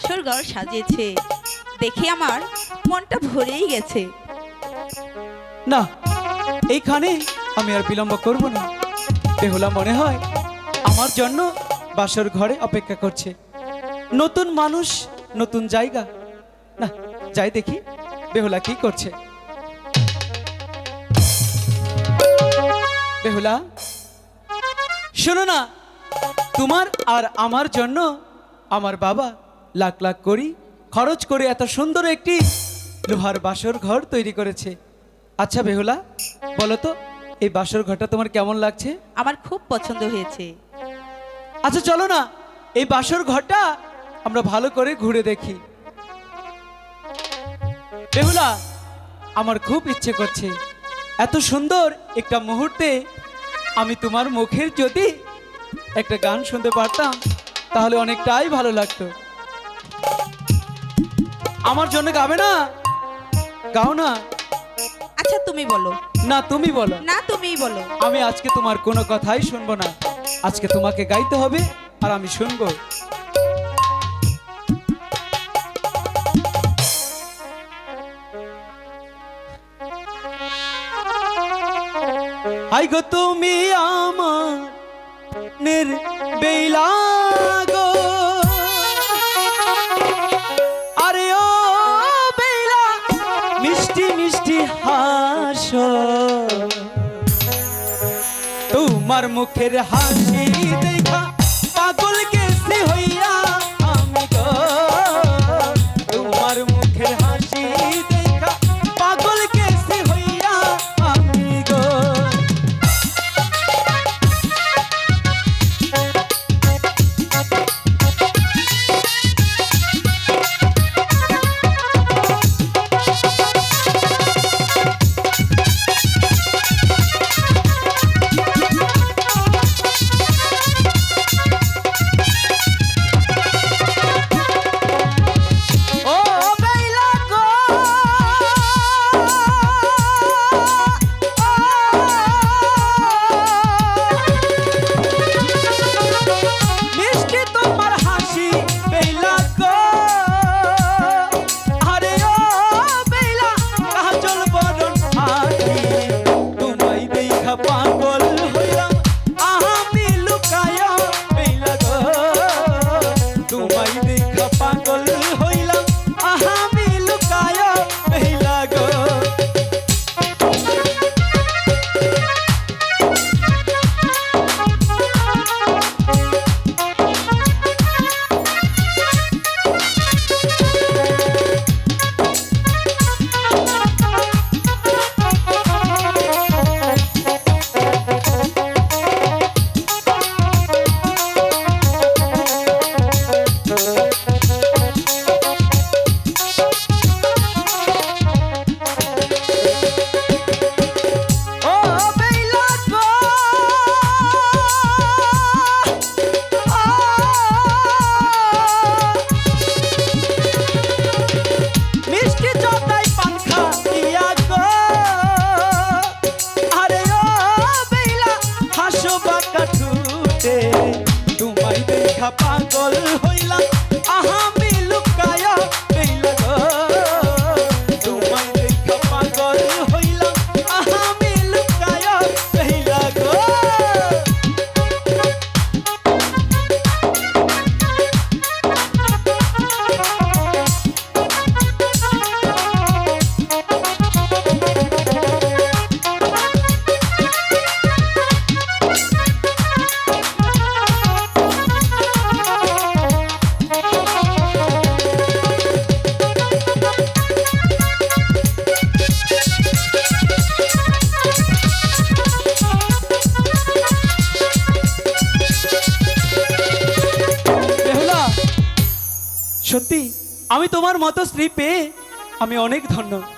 বাসর ঘর সাজিয়েছে। দেখে আমার মনটা ভরেই গেছে। না, এইখানে আমি আর বিলম্ব করব না। বেহুলা মনে হয় আমার জন্য বাসর ঘরে অপেক্ষা করছে। নতুন মানুষ, নতুন জায়গা। না, যাই দেখি বেহুলা কি করছে। বেহুলা, শোনো না, তোমার আর আমার জন্য আমার বাবা লাখ লাখ করি খরচ করে এত সুন্দর একটি লোহার বাসর ঘর তৈরি করেছে। আচ্ছা বেহুলা বলো তো এই বাসর ঘরটা তোমার কেমন লাগছে? আমার খুব পছন্দ হয়েছে। আচ্ছা চলো না এই বাসর ঘরটা আমরা ভালো করে ঘুরে দেখি। বেহুলা আমার খুব ইচ্ছে করছে এত সুন্দর একটা মুহূর্তে আমি তোমার মুখের যদি একটা গান শুনতে পারতাম তাহলে অনেকটাই ভালো লাগতো। আমার জন্য গাবে না? গাও না। আচ্ছা তুমি বলো। না তুমি বলো। না তুমিই বলো। আমি আজকে তোমার কোনো কথাই শুনব না। আজকে তোমাকে গাইতে হবে আর আমি শুনব। আই গো তুমি আমার বেলা গো। তোমার মুখের হাসি দেখা হাসো ছুটে। তোমায় দেখা পাগল হইলাম। আহামি সত্যি আমি তোমার মতো স্ত্রী পেয়ে আমি অনেক ধন্য।